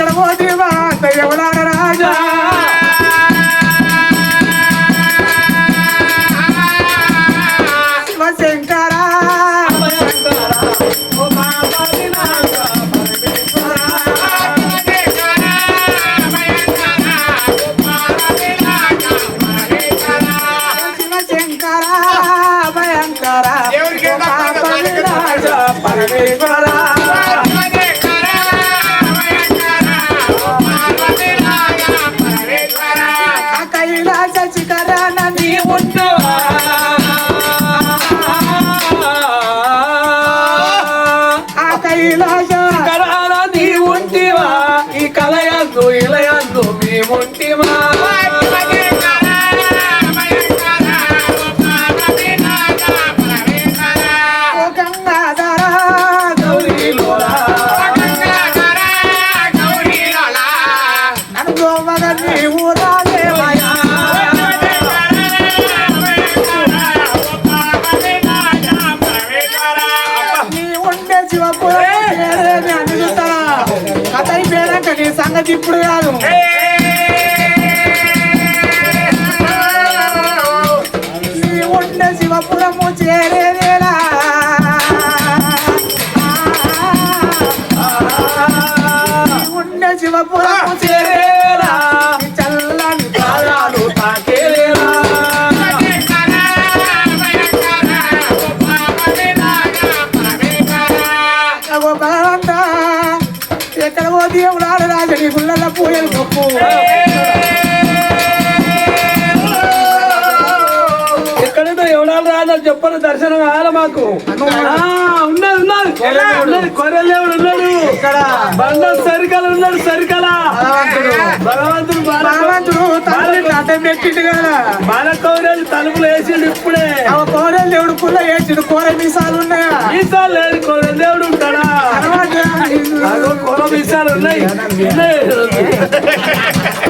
ఎక్కడ పోతే రాజా. கைலாசா శివపురము చేరేదేలా నీ శివపురము చేరేలా చల్లని పాదాలు తాకేలేలా ఎక్కడ ఓ దేవుడు ఆడరాజు నీ గుళ్ళ పూయలు గొప్పు చెప్పని దర్శనం కావాలి మాకు? ఆ, ఉన్నది ఉన్నది. ఉన్నది కొర్రెలేవుడు ఉన్నాడు. ఇక్కడ. బండ సరికల ఉన్నాడు సరికల. భగవంతుడు. పెట్టిండు కదా. బాలకౌరేలు తలుపులు వేసిండు ఇప్పుడే. కోరెలు దేవుడు పుల్ల వేసిండు. కోర మీసాలు ఉన్నాయా? మీసాలు లేదు కొర్రె దేవుడు ఉంటాడా? కొర మీసాలు ఉన్నాయి.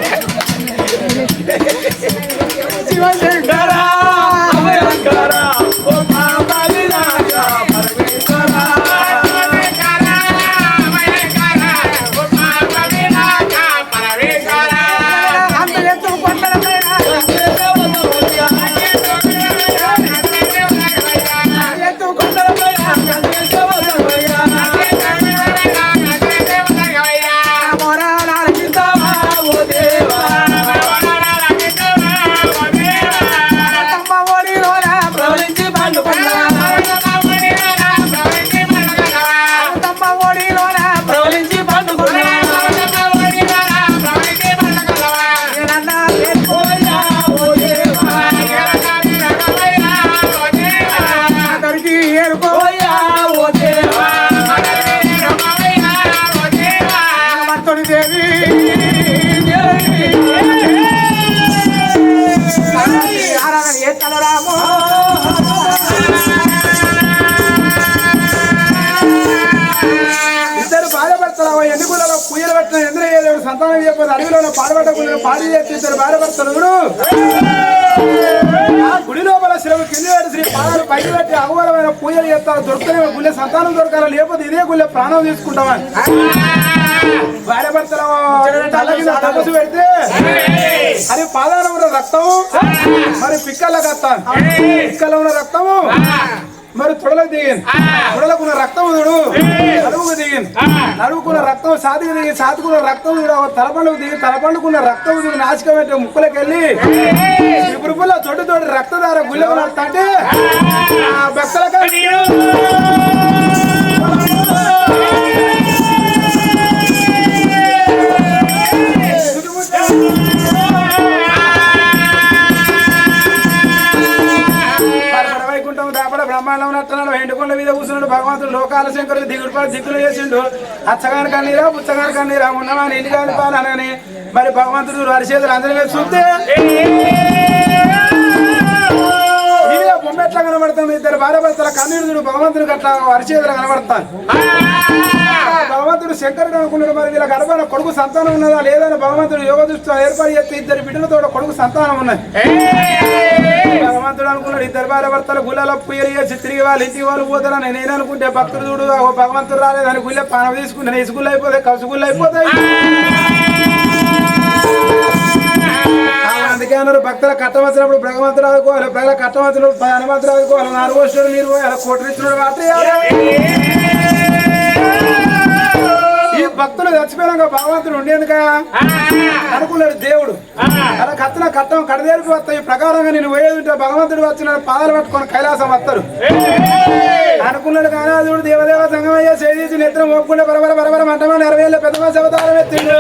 ఎన్నికలలో పూజలు పెట్టిన ఎంద్రయ్యేదేవుడు సంతానం చెప్పారు అడవిలో పాడబట్టకుండా పాడి చేసి ఇద్దరు భార్యభర్తలు గుడి లోపల శిరవు కింద శ్రీ పాదాలు పైకి పెట్టి అఘోరమైన పూజలు చేస్తారు దొరుకుతనే గుళ్ళె సంతానం దొరకాలి. లేకపోతే ఇదే గుళ్ళె ప్రాణం తీసుకుంటామని. భార్యభర్తల తపస్సు పెడితే అది పాదాల ఉన్న రక్తము మరి పిక్కల రక్తం. పిక్కల ఉన్న రక్తము మరి తొడలకు దిగింది తొడలకు ఉన్న రక్తం చూడు. నడువుకు దిగింది నడువుకున్న రక్తం సాతికి దిగి సాతుకున్న రక్తం చూడు. తలపండుకు దిగి తలపండుకున్న రక్తం చూడు. నాశకం పెట్టే ముక్కులకి వెళ్ళి ఇప్పుడు తొడి తోటి రక్తదార గుళ్ళకు నడుతుంటే భగవంతుడు దిగుడు పడి దిక్కులు చేసిండు. అచ్చగాని కన్నీరా పుచ్చగాని కన్నీరా ఉన్నవాని ఎన్ని కాని పాలని మరి భగవంతుడు వరిచేతులు అందరి మీద చూస్తే ఈయన బొమ్మ ఎట్లా కనబడతాం ఇద్దరు భార్య భర్తల కన్నీరు చూడు భగవంతుడు వారి చేతులు కనబడతాను భగవంతుడు శంకరుడు అనుకున్నాడు మరి వీళ్ళ గర్భాన కొడుకు సంతానం ఉన్నదా లేదని భగవంతుడు యోగ దృష్టిలో ఏర్పాటు చేస్తే ఇద్దరు బిడ్డలతో కొడుకు సంతానం ఉన్నది. భగవంతుడు అనుకున్నాడు ఇద్దరు భార్య భర్తలు గుళ్ళలో పుయ్యలు చేసి తిరిగి వాళ్ళు ఇంటికి వాళ్ళు పోతారని నేను అనుకుంటే భక్తుడు చూడు ఓ భగవంతుడు రాలేదని గుళ్ళే పానం తీసుకుంటే ఇసుగుళ్ళు అయిపోతాయి. కసుగుళ్ళు అయిపోతాయి అందుకే అన్నారు భక్తుల కట్టం వచ్చినప్పుడు భగవంతుడు ఆదుకోవాలి ప్రజల కట్టం వచ్చినప్పుడు హనుమంతుడు ఆదుకోవాలి నాలుగు వచ్చినప్పుడు మీరు పోయాలి కాబట్టి ఈ భక్తులు చచ్చిపోయినాక భగవంతుడు ఉండేందుక అనుకున్నాడు దేవుడు అలా కత్తిన కట్టం కడదేరికి వస్తాయి ప్రకారంగా నేను పోయేది భగవంతుడు వచ్చిన పాదాలు పట్టుకొని కైలాసం వస్తారు అనుకున్నాడు కానాదుడు దేవుడు దేవదేవ సంగమయ్య చేసి నిద్ర ఒప్పుకుంటే బరబర బరబర మంటమని నెరవేళ్ళ పెద్ద శవతారం ఎత్తిండు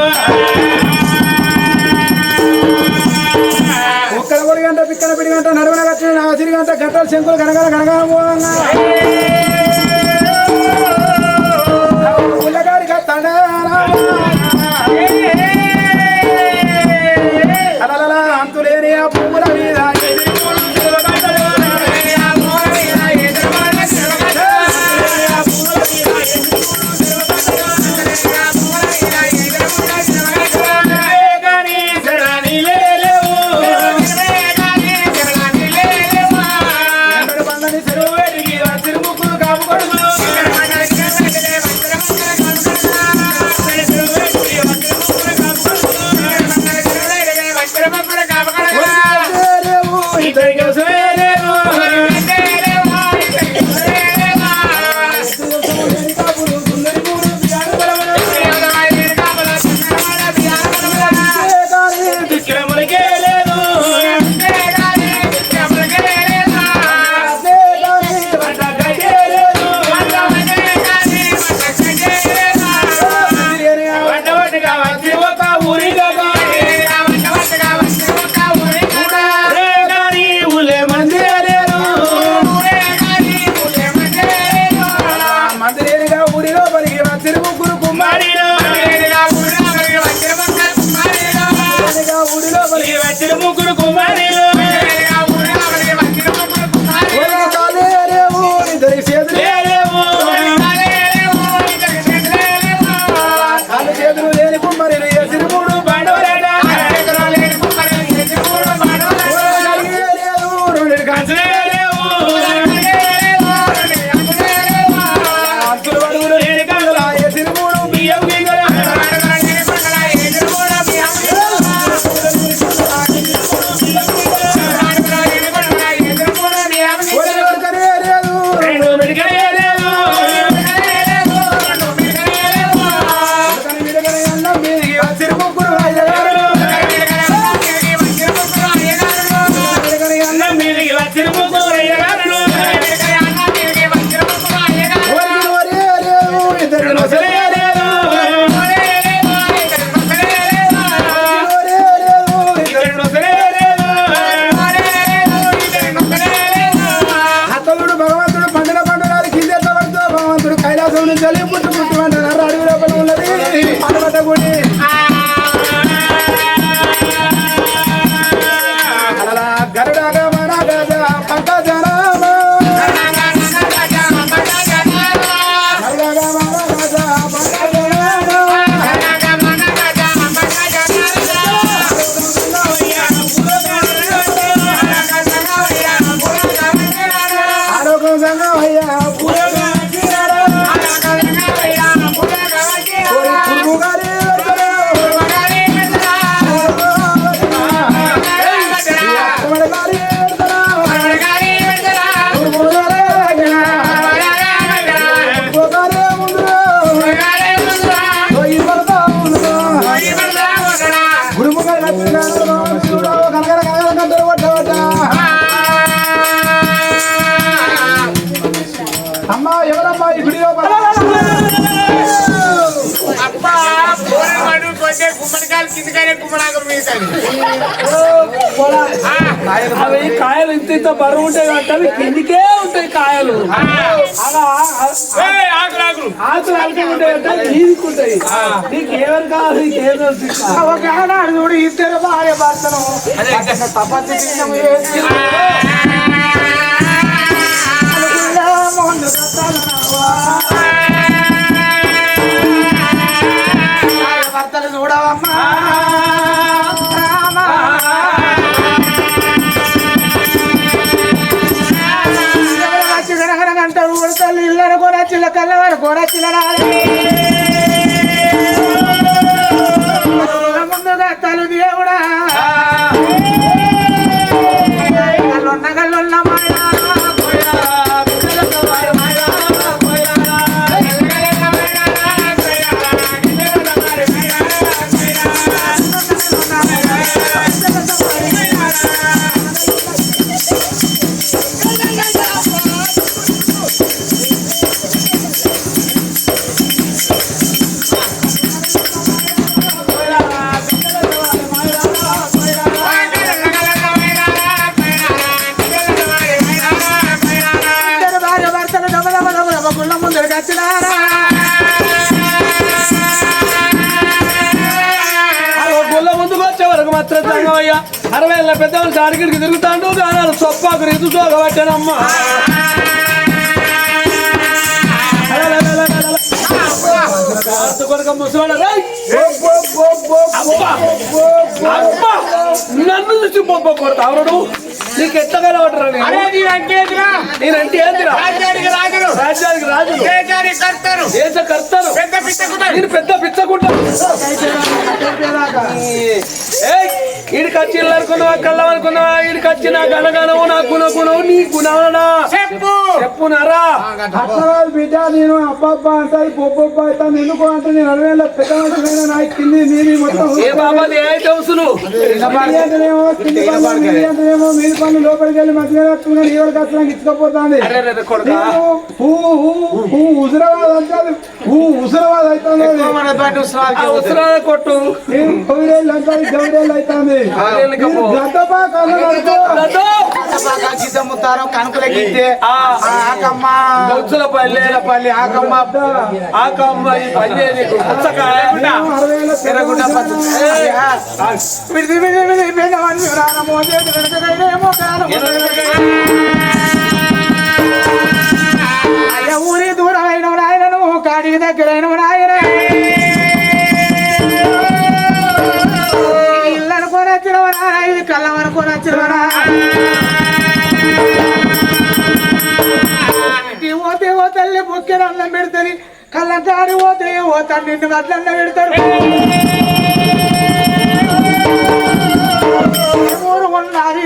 ఒక్కడ గంట పిక్కన పిడి గంట నడుమన కట్టిన ఆసిరి గంట గంటలు శంకులు గనగన గనగన పోవంగా ముగ్గురు కుమ్మాడిలో అవి కాయలు ఇంత ఇంత బరువు ఉంటాయి కాబట్టి అవి కిందికే ఉంటాయి కాయలు. అలా ఆకులు ఆకులు. ఆకులు ఆకులు ఉంటాయి అంటే నీకు ఎవరు కావాలి ఒక చూడు ఇద్దరు భార్య భర్తను తపస్సు la la la అరవై ఏళ్ళ పెద్దవాళ్ళు సారిగిరికి తిరుగుతాండు గానాలు సొప్పాకు రీతు సోగబట్టానమ్మా కొడుక ముసలాడు రేయ్! అబ్బా! అబ్బా! నన్ను చూసి బొబ్బ కొడతావుడు నీకు ఎట్లా కలవటరా? నేనంటే రాజ్యానికి దేశానికి కర్తరు. దేశ నేను పెద్ద పిచ్చకుంటా ఈడికి వచ్చి ఇల్లు అనుకున్నావా కళ్ళం అనుకున్నావా ఈడికి వచ్చి నా గణగణవు నా గుణ గుణవు నీ గుణవనా చెప్పు. చెప్పునారా? బిడ్డ నేను అబ్బబ్బ అవుతాను ఎందుకు అంటే నేను పెద్ద నా కింది నీది మొత్తం ఏ బాబాది ఏ అంటేనేమో కింది పనులు, అంటేనేమో పనులు లోపలికి వెళ్ళి మధ్యలో కట్టుకున్నాడు ఎవరికి అసలు ఇచ్చకపోతుంది. హుజరాబాద్ హుజరాబాద్ ఉత్తరాల కొట్టు. జవడేళ్ళు అవుతుంది ఆరేళ్ళకి ముత్తారం కనుకల ఆ ఆకమ్మ బొచ్చుల పల్లె పల్లి ఆకమ్మ ఆకమ్మ ఈ పల్లె నీకు పుచ్చకాయ విడిది రానమో చేతి ఊరి దూరమైన కాడికి దగ్గరైన నాయన ఇల్లు కళ్ళ వరకు వచ్చినవరా పోతే ఓ తల్లి బుక్కెడు అన్నం పెడతారు కళ్ళం కాడి పోతే ఓ తండ్రి నిన్ను అట్లన్న పెడతారు. ఊరు ఉన్నారు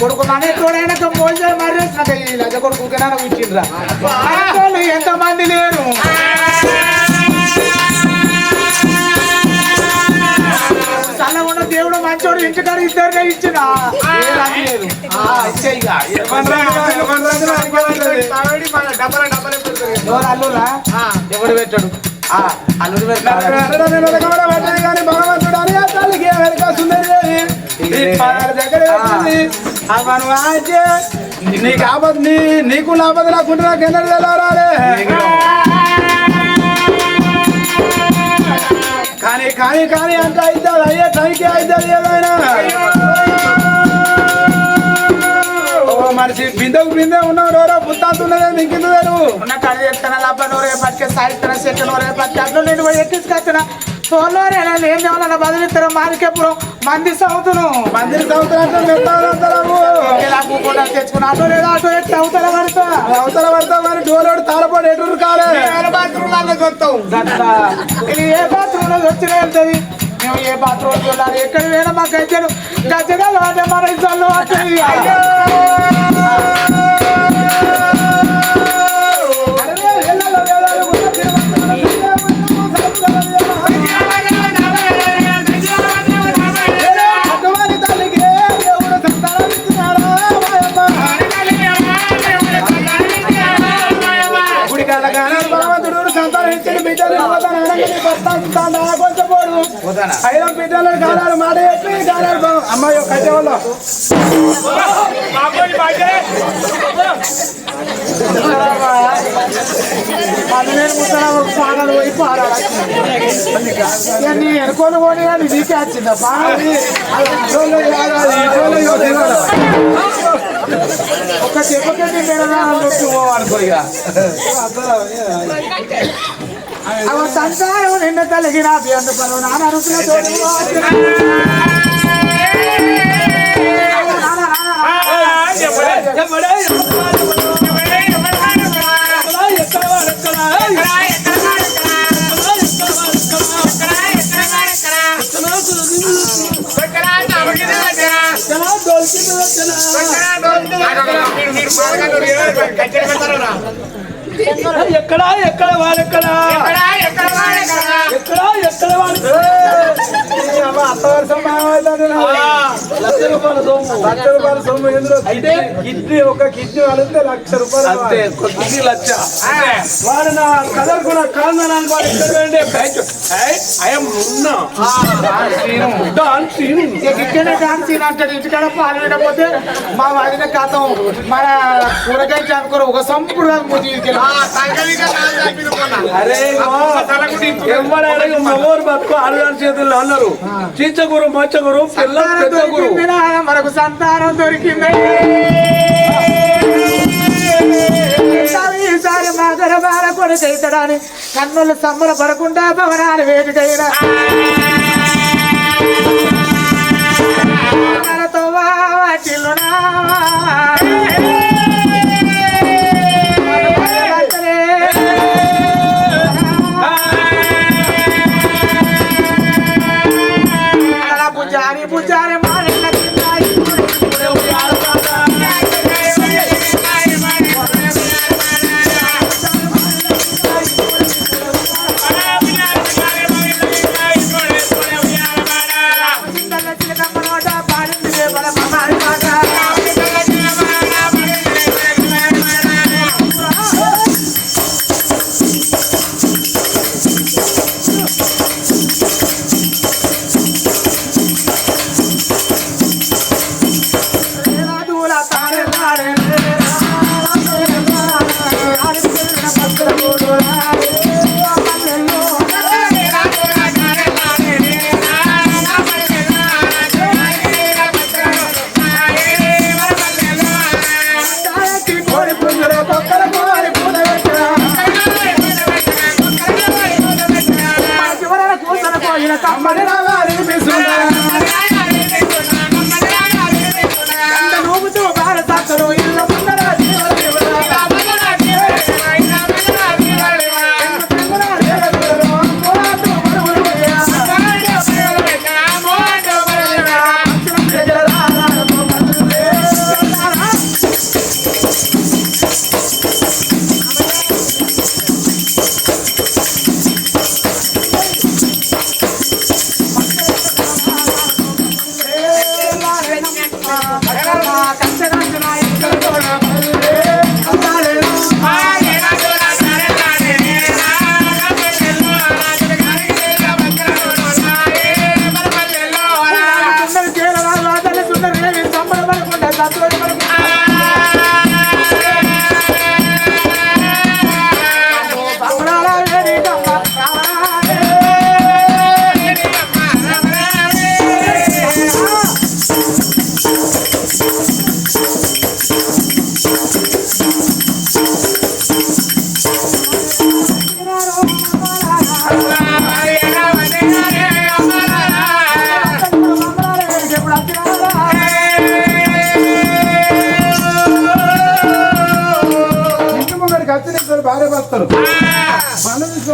కొడుకు మన తోడైనాక మోసే మర్రేసినాక ఈ లజ కొడుకు కూర్చిండ్రా. ఎంత మంది లేరు. చల్లగున్న దేవుడు మంచోడు ఇంటికాడ ఇద్దరినే ఇచ్చిన. ఎవరు అల్లురా? ఎవడు పెట్టాడు? నీకు ఆపద నీ నీకు ఆపద నాకుంటే నాకు ఎన్నడూ తెలవరాలే. కానీ కానీ కానీ అంత అయితే అయ్యే టైంకి అయితే ఏదైనా మనిషి. బిందెకు బిందె ఉన్నాడు ఎవరో పుత్తాతున్నదే మింకింది తెరువు ఉన్న కడ చెప్తాను లబ్బ నూరే పట్టుకే సాయిస్తాను చెట్టు నూరే పట్టుకు అట్లు నేను పోయి ఎక్కించుకొచ్చిన. తోలోరే ఏం చేయాలన్నా బదిలిస్తారు మారికెప్పుడు మంది సౌతును ఇలా కూకుండా తెచ్చుకున్న ఆటో లేదా ఆటో ఎట్లా అవుతారా పడతా. అవతల పడతా మరి డోలోడు తాళపోడు ఎటురు కాలే చూస్తాం ఇది ఏ బాత్రూమ్లో వచ్చిన వెళ్తుంది? మేము ఏ బాత్రూమ్ చూడాలి ఎక్కడ పోయినా మాకు అయితే గజ్జగా లోటే మన ఇద్దరు ఐదో బిడ్డలు గానాలు మాట చెప్పి గానాలు బా- అమ్మాయి కట్టె వాళ్ళు. పదివేలు ముసలా ఒక పానాలు పోయి పాడాలి నీ ఎనుకోని పోనీ కానీ నీకే వచ్చిందా పాడాలి ఒక చెప్పకండి మీరు అనుకో ఇక. అవ సంసారం నిన్న కలిగిన అభ్యంత నాన్న అరుసుల తోడు ఎక్కడా ఎక్కడ వాడెక్కడా ఎక్కడా ఎక్కడ వాడు అత్త వర్షం మాయమైందండి లక్ష రూపాయల సొమ్ము లక్ష రూపాయల సొమ్ము ఎందులో అయితే? కిడ్నీ ఒక కిడ్నీ అడిగితే లక్ష రూపాయలు అంతే కొద్ది లక్ష. వాడు నా కదలకు నా కాందనాన్ని వాడు ఎక్కడ వెళ్ళే బ్యాంక్ ఐఎమ్ ఉన్నా. Don scene. ఇక్కడే డాన్స్ అంటాడు. ఇంటికాడ పాలు వినకపోతే మా వాడిన కథం మన కూరగాయ చదువుకోరు ఒక సంపుడు కాదు అరే ఎవరైనా మగోరు బతుకు ఆడదాని చేతుల్లో అన్నారు చీచగురు మోచగురు పిల్ల పెద్ద గురు మనకు సంతానం దొరికింది ఈసారి మా గర్భాల కొడుకైతడాని కన్నులు సమ్మల పడకుండా భవనాలు వేదికైనా. మనతో వాటిల్లునా Bye.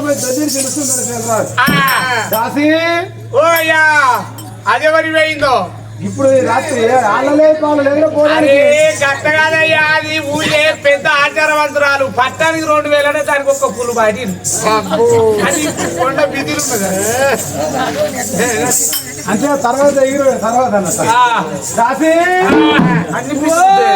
తీసుకుపోయి దొడ్డి తెలుస్తుంది దాసి ఓ అయ్యా అదెవరి పోయిందో? ఇప్పుడు రాత్రి ఆళ్ళలే పాలు అరే లేకపోవడానికి గట్ట కాదయ్యా అది ఊళ్ళే పెద్ద ఆచారవంతురాలు. పట్టానికి రెండు వేలనే దానికి ఒక పులు అది కొండ బిదిలు ఉన్నది. అంటే తర్వాత ఎగిరి తర్వాత అన్నట్టు ఆ, దాసి అన్ని పిలుస్తుంది.